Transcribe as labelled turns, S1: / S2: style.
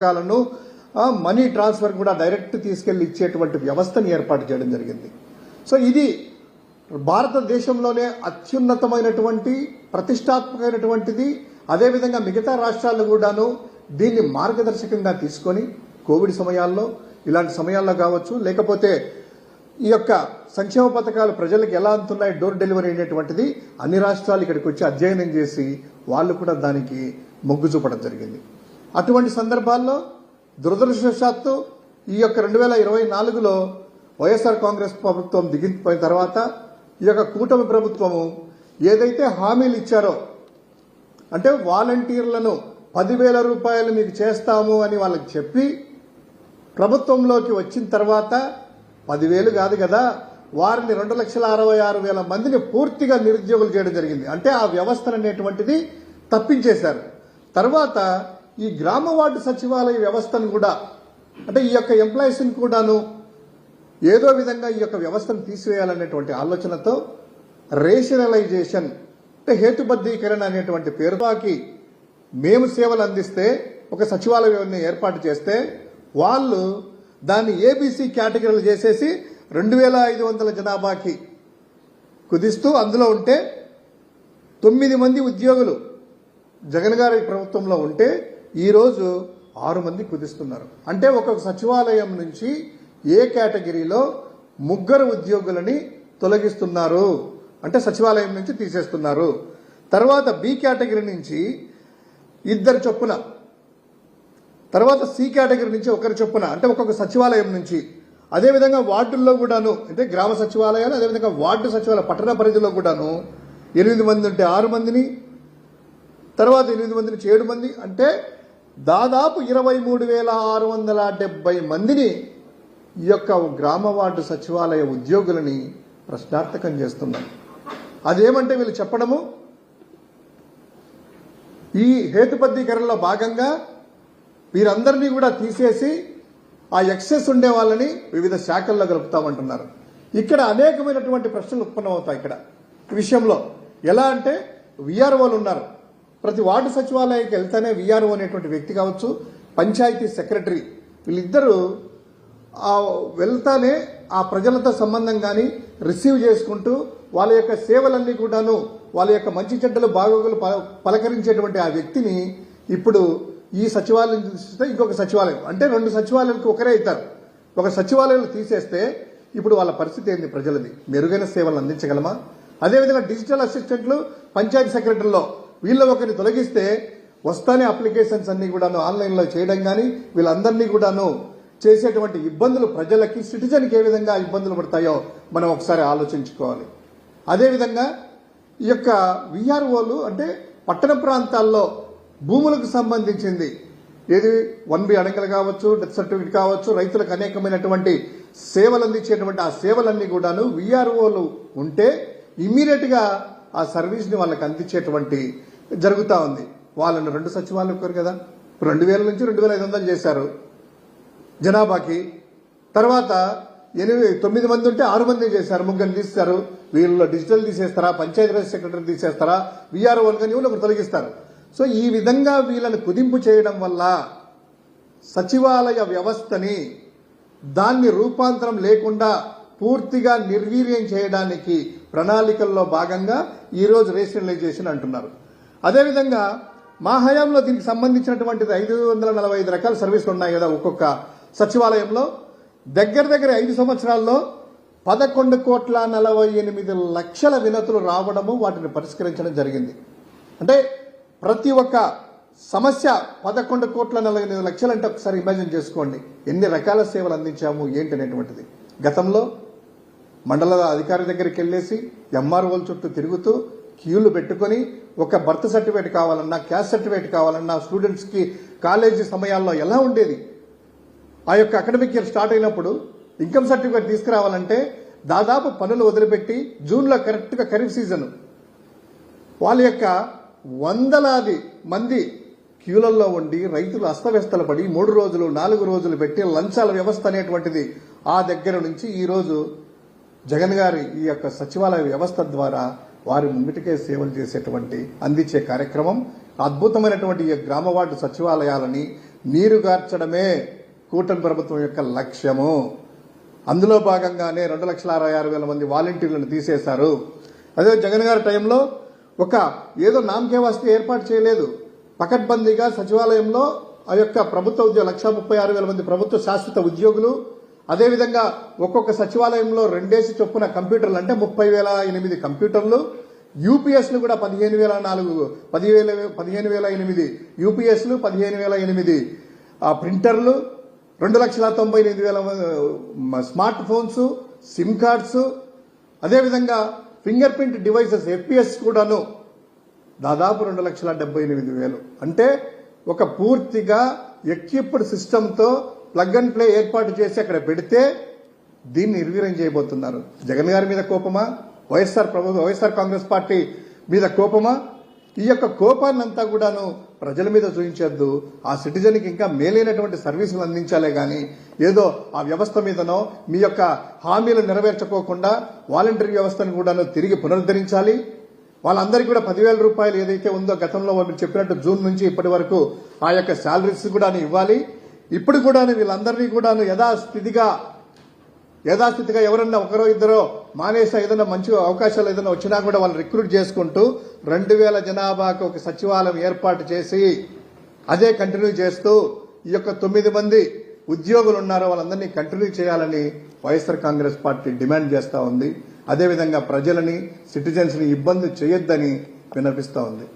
S1: పథకాలను money transfer కూడా direct తీసుకెళ్ళి ఇచ్చేటువంటి వ్యవస్థను ఏర్పాటు చేయడం జరిగింది. సో ఇది భారతదేశంలోనే అత్యున్నతమైనటువంటి ప్రతిష్టాత్మకమైనటువంటిది. అదేవిధంగా మిగతా రాష్ట్రాలు కూడాను దీన్ని మార్గదర్శకంగా తీసుకొని కోవిడ్ సమయాల్లో ఇలాంటి సమయాల్లో కావచ్చు లేకపోతే ఈ యొక్క సంక్షేమ పథకాలు ప్రజలకు ఎలా అందుతున్నాయి డోర్ డెలివరీ అనేటువంటిది అన్ని రాష్ట్రాలు ఇక్కడికి వచ్చి అధ్యయనం చేసి వాళ్ళు కూడా దానికి మొగ్గు చూపడం జరిగింది. అటువంటి సందర్భాల్లో దురదృష్టవశాత్తు ఈ యొక్క రెండు వేల ఇరవై నాలుగులో వైఎస్ఆర్ కాంగ్రెస్ ప్రభుత్వం దిగిపోయిన తర్వాత ఈ యొక్క కూటమి ప్రభుత్వము ఏదైతే హామీలు ఇచ్చారో అంటే వాలంటీర్లను పదివేల రూపాయలు మీకు చేస్తాము అని వాళ్ళకి చెప్పి ప్రభుత్వంలోకి వచ్చిన తర్వాత పదివేలు కాదు కదా వారిని రెండు లక్షల అరవై ఆరు వేల మందిని పూర్తిగా నిరుద్యోగులు చేయడం జరిగింది. అంటే ఆ వ్యవస్థ అనేటువంటిది తప్పించేశారు. తర్వాత ఈ గ్రామ వార్డు సచివాలయ వ్యవస్థను కూడా అంటే ఈ యొక్క ఎంప్లాయీస్ని కూడాను ఏదో విధంగా ఈ యొక్క వ్యవస్థను తీసివేయాలనేటువంటి ఆలోచనతో రేషనలైజేషన్ అంటే హేతుబద్ధీకరణ అనేటువంటి పేరుకి మేము సేవలు అందిస్తే ఒక సచివాలయాన్ని ఏర్పాటు చేస్తే వాళ్ళు దాన్ని ఏబీసీ కేటగిరీలు చేసేసి రెండు వేల ఐదు వందల జనాభాకి కుదిస్తూ అందులో ఉంటే తొమ్మిది మంది ఉద్యోగులు జగన్ గారి ప్రభుత్వంలో ఉంటే ఈరోజు ఆరు మంది కుదిస్తున్నారు. అంటే ఒక సచివాలయం నుంచి ఏ కేటగిరీలో ముగ్గురు ఉద్యోగులని తొలగిస్తున్నారు? అంటే సచివాలయం నుంచి తీసేస్తున్నారు. తర్వాత బి కేటగిరీ నుంచి ఇద్దరు చొప్పున. తర్వాత సి కేటగిరీ నుంచి ఒకరి చొప్పున. అంటే ఒక్కొక్క సచివాలయం నుంచి. అదేవిధంగా వార్డుల్లో కూడాను అంటే గ్రామ సచివాలయాలు అదేవిధంగా వార్డు సచివాలయ పట్టణ పరిధిలో కూడాను ఎనిమిది మంది ఉంటే ఆరు మందిని తర్వాత ఎనిమిది మంది నుంచి ఏడు మంది అంటే దాదాపు ఇరవై మూడు వేల ఆరు వందల డెబ్బై మందిని ఈ యొక్క గ్రామ వార్డు సచివాలయ ఉద్యోగులని ప్రశ్నార్థకం చేస్తున్నారు. అదేమంటే వీళ్ళు చెప్పడము? ఈ హేతుబద్ధీకరణలో భాగంగా వీరందరినీ కూడా తీసేసి ఆ ఎక్సెస్ ఉండే వాళ్ళని వివిధ శాఖల్లో కలుపుతామంటున్నారు ఇక్కడ అనేకమైనటువంటి ప్రశ్నలు ఉత్పన్నమవుతాయి ఇక్కడ. ఈ విషయంలో ఎలా అంటే విఆర్ఓలు ఉన్నారు. ప్రతి వార్డు సచివాలయానికి వెళ్తేనే విఆర్ఓ అనేటువంటి వ్యక్తి కావచ్చు పంచాయతీ సెక్రటరీ వీళ్ళిద్దరూ వెళ్తానే ఆ ప్రజలతో సంబంధం కానీ రిసీవ్ చేసుకుంటూ వాళ్ళ యొక్క సేవలన్నీ కూడాను వాళ్ళ యొక్క మంచి చెడ్డలు బాగోగులు ప- పలకరించేటువంటి ఆ వ్యక్తిని ఇప్పుడు ఈ సచివాలయం చూస్తే ఇంకొక సచివాలయం అంటే రెండు సచివాలయాలకు ఒకరే అవుతారు ఒక సచివాలయం తీసేస్తే ఇప్పుడు వాళ్ళ పరిస్థితి ఏంది ప్రజలది? మెరుగైన సేవలు అందించగలమా? అదేవిధంగా డిజిటల్ అసిస్టెంట్లు పంచాయతీ సెక్రటరీలో వీళ్ళ ఒకరిని తొలగిస్తే వస్తానే అప్లికేషన్స్ అన్ని కూడాను ఆన్లైన్లో చేయడం కానీ వీళ్ళందరినీ కూడాను చేసేటువంటి ఇబ్బందులు ప్రజలకి సిటిజన్కి ఏ విధంగా ఇబ్బందులు పడతాయో మనం ఒకసారి ఆలోచించుకోవాలి. అదేవిధంగా ఈ యొక్క విఆర్ఓలు అంటే పట్టణ ప్రాంతాల్లో భూములకు సంబంధించింది. ఏది వన్ బి అడంగలు కావచ్చు డెత్ సర్టిఫికేట్ కావచ్చు రైతులకు అనేకమైనటువంటి సేవలు అందించేటువంటి ఆ సేవలన్నీ కూడాను విఆర్ఓలు ఉంటే ఇమ్మీడియట్గా ఆ సర్వీస్ని వాళ్ళకి అందించేటువంటి జరుగుతా ఉంది. వాళ్ళను రెండు సచివాలయం కోరు కదా. రెండు వేల నుంచి రెండు వేల ఐదు వందలు చేశారు. జనాభాకి. తర్వాత ఎనిమిది తొమ్మిది మంది ఉంటే ఆరు మంది చేశారు. ముగ్గురు తీస్తారు వీళ్ళు డిజిటల్ తీసేస్తారా? పంచాయతీరాజ్ సెక్రటరీ తీసేస్తారా? వీఆర్ఓ కానీ ఒకరు తొలగిస్తారు. సో ఈ విధంగా వీళ్ళని కుదింపు చేయడం వల్ల సచివాలయ వ్యవస్థని దాన్ని రూపాంతరం లేకుండా పూర్తిగా నిర్వీర్యం చేయడానికి ప్రణాళికల్లో భాగంగా ఈరోజు రేషనలైజేషన్ అంటున్నారు. అదేవిధంగా మా హయాంలో దీనికి సంబంధించినటువంటిది ఐదు వందల నలభై ఐదు రకాల సర్వీసులు ఉన్నాయి కదా ఒక్కొక్క సచివాలయంలో. దగ్గర దగ్గర ఐదు సంవత్సరాల్లో పదకొండు కోట్ల నలభై ఎనిమిది లక్షల వినతులు రావడము వాటిని పరిష్కరించడం జరిగింది. అంటే ప్రతి ఒక్క సమస్య పదకొండు కోట్ల నలభై ఎనిమిది లక్షలు అంటే ఒకసారి ఇమాజిన్ చేసుకోండి. ఎన్ని రకాల సేవలు అందించాము ఏంటి అనేటువంటిది. గతంలో మండల అధికారి దగ్గరికి వెళ్ళేసి ఎంఆర్ఓల చుట్టూ తిరుగుతూ క్యూలు పెట్టుకొని ఒక బర్త్ సర్టిఫికేట్ కావాలన్నా క్యాస్ట్ సర్టిఫికేట్ కావాలన్నా స్టూడెంట్స్కి కాలేజీ సమయాల్లో ఎలా ఉండేది? ఆ యొక్క అకాడమిక్ ఇయర్ స్టార్ట్ అయినప్పుడు ఇన్కమ్ సర్టిఫికేట్ తీసుకురావాలంటే దాదాపు పనులు వదిలిపెట్టి జూన్లో కరెక్ట్గా ఖరీఫ్ సీజన్. వాళ్ళ యొక్క వందలాది మంది క్యూలల్లో ఉండి రైతులు అస్తవ్యస్తలు పడి మూడు రోజులు నాలుగు రోజులు పెట్టి లంచాల వ్యవస్థ అనేటువంటిది ఆ దగ్గర నుంచి ఈరోజు జగన్ గారి ఈ యొక్క సచివాలయ వ్యవస్థ ద్వారా వారి ముమ్మిటికే సేవలు చేసేటువంటి అందించే కార్యక్రమం అద్భుతమైనటువంటి గ్రామ వార్డు సచివాలయాలని నీరుగార్చడమే కూటమి ప్రభుత్వం యొక్క లక్ష్యము. అందులో భాగంగానే రెండు లక్షల అరవై ఆరు వేల మంది వాలంటీర్లను తీసేశారు. అదే జగన్ గారి టైంలో ఒక ఏదో నామకే వస్తే ఏర్పాటు చేయలేదు. పకడ్బందీగా సచివాలయంలో ఆ యొక్క ప్రభుత్వ ఉద్యోగ లక్ష ముప్పై ఆరు వేల మంది ప్రభుత్వ శాశ్వత ఉద్యోగులు అదేవిధంగా ఒక్కొక్క సచివాలయంలో రెండేసి చొప్పున కంప్యూటర్లు అంటే ముప్పై వేల ఎనిమిది కంప్యూటర్లు యూపీఎస్లు కూడా పదిహేను వేల నాలుగు పదివేల పదిహేను వేల ఎనిమిది యూపీఎస్లు పదిహేను వేల ఎనిమిది. ఆ ప్రింటర్లు రెండు లక్షల తొంభై ఎనిమిది వేల స్మార్ట్ ఫోన్స్ సిమ్ కార్డ్స్ అదేవిధంగా ఫింగర్ ప్రింట్ డివైసెస్ ఎఫ్పిఎస్ కూడాను దాదాపు రెండు లక్షల డెబ్బై ఎనిమిది వేలు. అంటే ఒక పూర్తిగా ఎక్విప్డ్ సిస్టంతో ప్లగ్ అండ్ ప్లే ఏర్పాటు చేసి అక్కడ పెడితే దీన్ని నిర్వీర్యం చేయబోతున్నారు. జగన్ గారి మీద కోపమా? వైఎస్ఆర్ ప్రభుత్వం వైఎస్ఆర్ కాంగ్రెస్ పార్టీ మీద కోపమా? ఈ యొక్క కోపాన్ని అంతా కూడాను ప్రజల మీద చూపించొద్దు ఆ సిటిజన్కి ఇంకా మేలైనటువంటి సర్వీసులు అందించాలే కానీ ఏదో ఆ వ్యవస్థ మీదనో మీ యొక్క హామీలు నెరవేర్చుకోకుండా వాలంటరీ వ్యవస్థను కూడాను తిరిగి పునరుద్ధరించాలి. వాళ్ళందరికీ కూడా పదివేల రూపాయలు ఏదైతే ఉందో గతంలో మీరు చెప్పినట్టు జూన్ నుంచి ఇప్పటి వరకు ఆ యొక్క శాలరీస్ కూడా ఇవ్వాలి. ఇప్పుడు కూడా వీళ్ళందరినీ కూడాను యథాస్థితిగా యథాస్థితిగా ఎవరన్నా ఒకరో ఇద్దరో మానేసా ఏదైనా మంచి అవకాశాలు ఏదైనా వచ్చినా కూడా వాళ్ళు రిక్రూట్ చేసుకుంటూ రెండు వేల జనాభాకు ఒక సచివాలయం ఏర్పాటు చేసి అదే కంటిన్యూ చేస్తూ ఈ యొక్క తొమ్మిది మంది ఉద్యోగులు ఉన్నారో వాళ్ళందరినీ కంటిన్యూ చేయాలని వైఎస్ఆర్ కాంగ్రెస్ పార్టీ డిమాండ్ చేస్తూ ఉంది. అదేవిధంగా ప్రజలని సిటిజన్స్ని ఇబ్బంది చేయొద్దని వినిపిస్తూ ఉంది.